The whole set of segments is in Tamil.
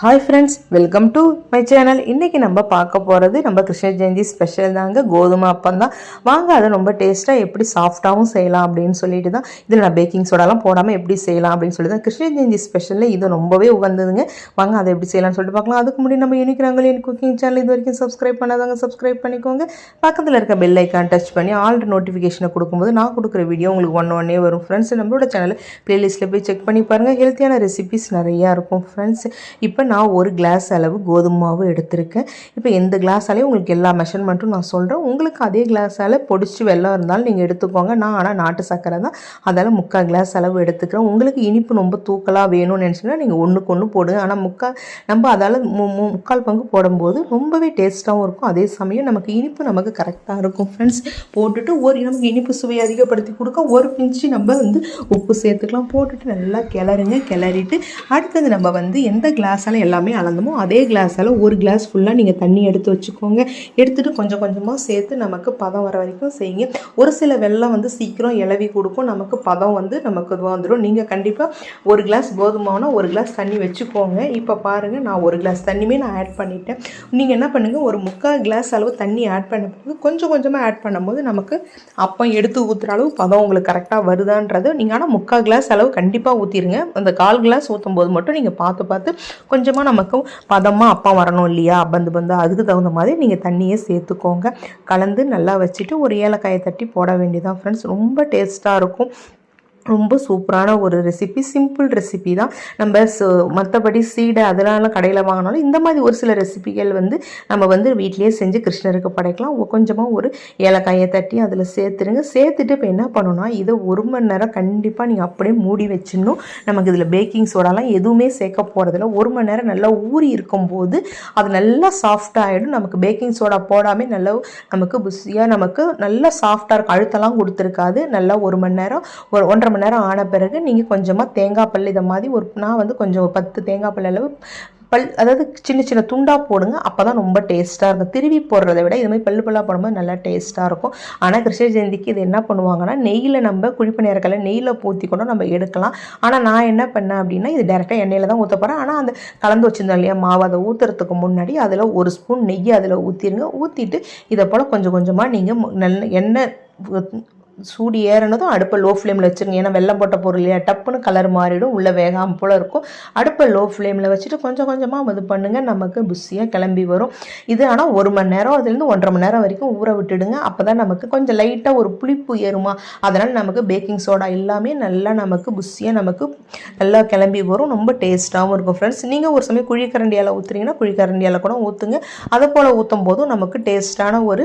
Hi friends welcome to my channel இன்றைக்கி நம்ம பார்க்க போகிறது நம்ம கிருஷ்ண ஜெயந்தி ஸ்பெஷல் தாங்க. கோதுமை அப்பம் தான். வாங்க அதை ரொம்ப டேஸ்ட்டாக எப்படி சாஃப்டாகவும் செய்யலாம் அப்படின்னு சொல்லிட்டு தான் இதில் நான் பேக்கிங் சோடாலாம் போடாமல் எப்படி செய்யலாம் அப்படின்னு சொல்லி தான் கிருஷ்ண ஜெயந்தி ஸ்பெஷலில் இது ரொம்பவே உகந்ததுங்க. வாங்க அதை எப்படி செய்யலாம்னு சொல்லிட்டு பார்க்கலாம். அதுக்கு முன்னாடி நம்ம யூனிக் குக்கிங் சேனல் இது வரைக்கும் சப்ஸ்கிரைப் பண்ணாதாங்க சப்ஸ்கிரைப் பண்ணிக்கோங்க. பக்கத்தில் இருக்க பெல் ஐக்கான் டச் பண்ணி ஆல் நோட்டிஃபிகேஷனை கொடுக்கும்போது நான் கொடுக்குற வீடியோ உங்களுக்கு ஒன் ஒன்னே வரும். ஃப்ரெண்ட்ஸ் நம்மளோட சேனல் ப்ளேலிஸ்ட்டில் போய் செக் பண்ணி பாருங்கள் ஹெல்த்தியான ரெசிபிஸ் நிறையா இருக்கும் ஃப்ரெண்ட்ஸ் இப்போ நான் ஒரு கிளாஸ் அளவு கோதுமை மாவு எடுத்திருக்கேன். இப்போ எந்த கிளாஸாலையும் உங்களுக்கு எல்லா மெஷர்மெண்ட்டும் நான் சொல்கிறேன் உங்களுக்கு அதே கிளாஸால் பொடிச்சு வெள்ளம் இருந்தாலும் நீங்கள் எடுத்துக்கோங்க. நான் ஆனால் நாட்டு சக்கரை தான். அதால் முக்கால் கிளாஸ் அளவு எடுத்துக்கிறேன். உங்களுக்கு இனிப்பு ரொம்ப தூக்கலாக வேணும்னு நினச்சிங்கன்னா நீங்கள் ஒன்றுக்கு ஒன்று போடுங்க. ஆனால் முக்கால் நம்ம அதால் மு மு- முக்கால் பங்கு போடும்போது ரொம்பவே டேஸ்ட்டாகவும் இருக்கும். அதே சமயம் நமக்கு இனிப்பு நமக்கு கரெக்டாக இருக்கும் ஃப்ரெண்ட்ஸ் போட்டுட்டு ஒரு நமக்கு இனிப்பு சுவையை அதிகப்படுத்தி கொடுக்க ஒரு பிஞ்சு நம்ம வந்து உப்பு சேர்த்துக்கலாம். போட்டுட்டு நல்லா கிளறுங்க. கிளறிட்டு அடுத்தது நம்ம வந்து எந்த கிளாஸால் எல்லாமே அளந்தமோ அதே கிளாஸால் ஒரு கிளாஸ் ஃபுல்லாக நீங்கள் தண்ணி எடுத்து வச்சுக்கோங்க. எடுத்துகிட்டு கொஞ்சம் கொஞ்சமாக சேர்த்து நமக்கு பதம் வர வரைக்கும் செய்யுங்க. ஒரு சில வெள்ளம் வந்து சீக்கிரம் இளவி கொடுக்கும். நமக்கு பதம் வந்து நமக்கு இது வந்துடும் நீங்கள் கண்டிப்பாக ஒரு கிளாஸ் கோதுமாவுனா ஒரு கிளாஸ் தண்ணி வச்சுக்கோங்க. இப்போ பாருங்கள் நான் ஒரு கிளாஸ் தண்ணியுமே நான் ஆட் பண்ணிட்டேன். நீங்கள் என்ன பண்ணுங்கள் ஒரு முக்கால் கிளாஸ் அளவு தண்ணி ஆட் பண்ண பிறகு கொஞ்சம் கொஞ்சமாக ஆட் பண்ணும்போது நமக்கு அப்பம் எடுத்து ஊற்றுற அளவு பதம் உங்களுக்கு கரெக்டாக வருதான்றது நீங்கள் ஆனால் முக்கால் கிளாஸ் அளவு கண்டிப்பாக ஊற்றிடுங்க அந்த கால் கிளாஸ் ஊற்றும் போது மட்டும் நீங்கள் பார்த்து பார்த்து கொஞ்சம் கொஞ்சமாக நமக்கு பதமாக அப்பா வரணும் இல்லையா? பந்து பந்து. அதுக்கு தகுந்த மாதிரி நீங்கள் தண்ணியை சேர்த்துக்கோங்க. கலந்து நல்லா வச்சுட்டு ஒரு ஏலக்காயை தட்டி போட வேண்டியதான் ஃப்ரெண்ட்ஸ் ரொம்ப டேஸ்ட்டாக இருக்கும். ரொம்ப சூப்பரான ஒரு ரெசிபி சிம்பிள் ரெசிபி தான். நம்ம மற்றபடி சீடை அதெல்லாம் கடையில் வாங்கினாலும் இந்த மாதிரி ஒரு சில ரெசிபிகள் வந்து நம்ம வந்து வீட்டிலேயே செஞ்சு கிருஷ்ணருக்கு படைக்கலாம். கொஞ்சமாக ஒரு ஏலக்காயை தட்டி அதில் சேர்த்துருங்க சேர்த்துட்டு இப்போ என்ன பண்ணணும்னா இதை ஒரு மணி நேரம் கண்டிப்பாக நீங்கள் அப்படியே மூடி வச்சிடணும். நமக்கு இதில் பேக்கிங் சோடாலாம் எதுவுமே சேர்க்க போகிறதில்ல ஒரு மணி நேரம் நல்லா ஊறி இருக்கும்போது அது நல்லா சாஃப்டாக ஆகிடும் நமக்கு பேக்கிங் சோடா போடாமல் நல்லா நமக்கு புஷியாக நமக்கு நல்லா சாஃப்டாக இருக்கும். அழுத்தெல்லாம் கொடுத்துருக்காது. நல்லா ஒரு மணி நேரம் ஒரு ஒன்றரை மணி நேரம் ஆன பிறகு நீங்கள் கொஞ்சமாக தேங்காய் பல் இதை மாதிரி ஒரு நான் வந்து கொஞ்சம் ஒரு பத்து தேங்காய் பல் அளவு பல் அதாவது சின்ன சின்ன துண்டாக போடுங்க. அப்போ தான் ரொம்ப டேஸ்ட்டாக இருக்கும். திருவி போடுறத விட இது மாதிரி பல்லு பல்லாக போடும்போது நல்லா டேஸ்ட்டாக இருக்கும். ஆனால் கிருஷ்ண ஜெயந்திக்கு இது என்ன பண்ணுவாங்கன்னா நெய்யில் நம்ம குழிப்பு நேரக்கல்ல நெய்யில் பூத்தி கொண்டு நம்ம எடுக்கலாம். ஆனால் நான் என்ன பண்ணேன் அப்படின்னா இது டேரெக்டாக எண்ணெயில் தான் ஊற்ற போகிறேன் ஆனால் அந்த கலந்து வச்சிருந்தோம் இல்லையா மாவு அதை ஊற்றுறதுக்கு முன்னாடி அதில் ஒரு ஸ்பூன் நெய் அதில் ஊற்றிடுங்க ஊற்றிட்டு இதை போல் கொஞ்சம் கொஞ்சமாக நீங்கள் நல்ல எண்ணெய் சூடு ஏறினதும் அடுப்பை லோ ஃப்ளேமில் வச்சுருங்க. ஏன்னா வெள்ளம் போட்ட பொருள் இல்லையா? டப்புன்னு கலர் மாறிடும். உள்ளே வேகாமல் போல் இருக்கும். அடுப்பை லோ ஃப்ளேமில் வச்சுட்டு கொஞ்சம் கொஞ்சமாக இது பண்ணுங்கள் நமக்கு புஸ்ஸியாக கிளம்பி வரும். இது ஆனால் ஒரு மணி நேரம் அதுலேருந்து ஒன்றரை மணி நேரம் வரைக்கும் ஊற விட்டுடுங்க. அப்போ தான் நமக்கு கொஞ்சம் லைட்டாக ஒரு புளிப்பு ஏறுமா? அதனால் நமக்கு பேக்கிங் சோடா எல்லாமே நல்லா நமக்கு புஸ்ஸியாக நமக்கு நல்லா கிளம்பி வரும். ரொம்ப டேஸ்ட்டாகவும் இருக்கும் ஃப்ரெண்ட்ஸ் நீங்கள் ஒரு சமயம் குழிக்கரண்டியால் ஊற்றுறீங்கன்னா குழிக்கரண்டியால் கூட ஊற்றுங்க அதை போல் ஊற்றும் போதும் நமக்கு டேஸ்ட்டான ஒரு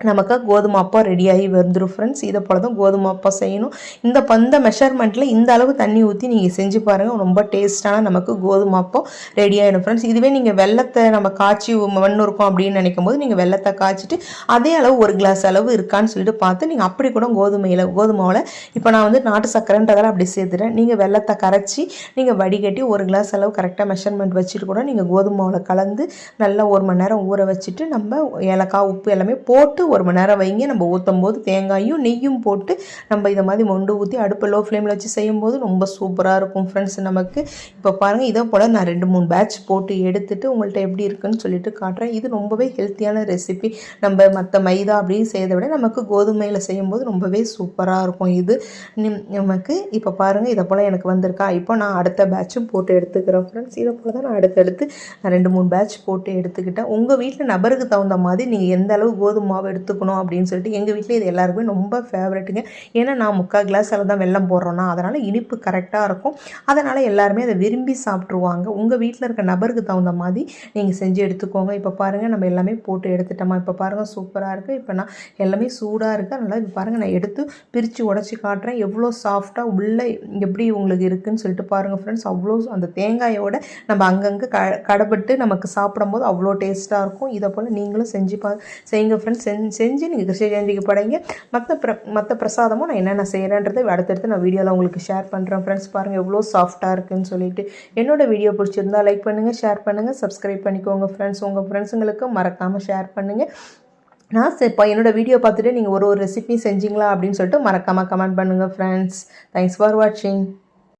நமக்கு கோதுமை அப்பம் ரெடியாகி வந்துடும் ஃப்ரெண்ட்ஸ் இதை போல தான் கோதுமை அப்பம் செய்யணும். இந்த பந்த மெஷர்மெண்ட்டில் இந்த அளவு தண்ணி ஊற்றி நீங்கள் செஞ்சு பாருங்கள் ரொம்ப டேஸ்ட்டான நமக்கு கோதுமை அப்பம் ரெடி ஆகிடும் ஃப்ரெண்ட்ஸ் இதுவே நீங்கள் வெள்ளத்தை நம்ம காய்ச்சி மண் இருக்கும் அப்படின்னு நினைக்கும் போது நீங்கள் வெள்ளத்தை காய்ச்சிட்டு அதே அளவு ஒரு கிளாஸ் அளவு இருக்கான்னு சொல்லிட்டு பார்த்து நீங்கள் அப்படி கூட கோதுமையில் கோதுமாவில் இப்போ நான் வந்து நாட்டு சக்கரைன்றதால அப்படி சேர்த்துட்டேன். நீங்கள் வெள்ளத்தை கரைச்சி நீங்கள் வடிகட்டி ஒரு கிளாஸ் அளவு கரெக்டாக மெஷர்மெண்ட் வச்சுட்டு கூட நீங்கள் கோதுமாவில் கலந்து நல்லா ஒரு மணி நேரம் ஊற வச்சுட்டு நம்ம ஏலக்காய் உப்பு எல்லாமே போட்டு ஒரு மணி நேரம் வைங்க. நம்ம ஊற்றும் போது தேங்காயும் நெய்யும் போட்டு நம்ம இதை மாதிரி மொண்டு ஊற்றி அடுப்பு லோ ஃப்ளேமில் வச்சு செய்யும்போது ரொம்ப சூப்பராக இருக்கும் ஃப்ரெண்ட்ஸ் நமக்கு. இப்போ பாருங்கள் இதை போல் நான் ரெண்டு மூணு பேட்ச் போட்டு எடுத்துட்டு உங்கள்கிட்ட எப்படி இருக்குன்னு சொல்லிட்டு காட்டுறேன். இது ரொம்பவே ஹெல்த்தியான ரெசிபி நம்ம மற்ற மைதா அப்படின்னு செய்யறதை விட நமக்கு கோதுமையில் செய்யும்போது ரொம்பவே சூப்பராக இருக்கும் இது. நிம்- நமக்கு இப்போ பாருங்கள் இதை போல் எனக்கு வந்திருக்கா. இப்போ நான் அடுத்த பேட்சும் போட்டு எடுத்துக்கிறேன் ஃப்ரெண்ட்ஸ் இதை போல் தான் நான் அடுத்தடுத்து நான் ரெண்டு மூணு பேட்ச் போட்டு எடுத்துக்கிட்டேன். உங்கள் வீட்டில் நபருக்கு தகுந்த மாதிரி நீங்கள் எந்த அளவு கோதுமை மாவு எடுத்துக்கணும் அப்படின்னு சொல்லிட்டு எங்கள் வீட்டில் இது எல்லாருக்குமே ரொம்ப ஃபேவரெட்டுங்க ஏன்னா நான் முக்கால் கிளாஸ் அளவு தான் வெள்ளம் போடுறோன்னா அதனால் இனிப்பு கரெக்டாக இருக்கும். அதனால் எல்லாருமே அதை விரும்பி சாப்பிட்ருவாங்க உங்கள் வீட்டில் இருக்க நபருக்கு தகுந்த மாதிரி நீங்கள் செஞ்சு எடுத்துக்கோங்க. இப்போ பாருங்கள் நம்ம எல்லாமே போட்டு எடுத்துட்டோமா? இப்போ பாருங்கள் சூப்பராக இருக்குது இப்போ நான் எல்லாமே சூடாக இருக்குது அதனால் இப்போ பாருங்கள் நான் எடுத்து பிரித்து உடச்சி காட்டுறேன். எவ்வளோ சாஃப்டாக உள்ளே எப்படி உங்களுக்கு இருக்குன்னு சொல்லிட்டு பாருங்கள் ஃப்ரெண்ட்ஸ் அவ்வளோ அந்த தேங்காயோட நம்ம அங்கங்கே க கடைப்பட்டு நமக்கு சாப்பிடும்போது அவ்வளோ டேஸ்ட்டாக இருக்கும். இதை போல் நீங்களும் செஞ்சு பா செய்யுங்க ஃப்ரெண்ட்ஸ் செஞ்சு செஞ்சு நீங்கள் கிருஷ்ண ஜெயந்திக்கு படைங்க. மற்ற பிர மற்ற பிரசாதமும் நான் என்னென்ன செய்கிறேன்றதை அடுத்தடுத்து நான் வீடியோவில் உங்களுக்கு ஷேர் பண்ணுறேன் ஃப்ரெண்ட்ஸ் பாருங்கள் எவ்வளோ சாஃப்ட்டாக இருக்குன்னு சொல்லிட்டு. என்னோட வீடியோ பிடிச்சிருந்தா லைக் பண்ணுங்கள் ஷேர் பண்ணுங்கள் சப்ஸ்கிரைப் பண்ணிக்கோங்க ஃப்ரெண்ட்ஸ் உங்கள் ஃப்ரெண்ட்ஸுங்களுக்கு மறக்காமல் ஷேர் பண்ணுங்கள் நான் சரி இப்போ என்னோடய வீடியோ பார்த்துட்டு நீங்கள் ஒரு ஒரு ரெசிபி செஞ்சீங்களா அப்படின்னு சொல்லிட்டு மறக்காமல் கமெண்ட் பண்ணுங்கள் ஃப்ரெண்ட்ஸ் தேங்க்ஸ் ஃபார் வாட்சிங்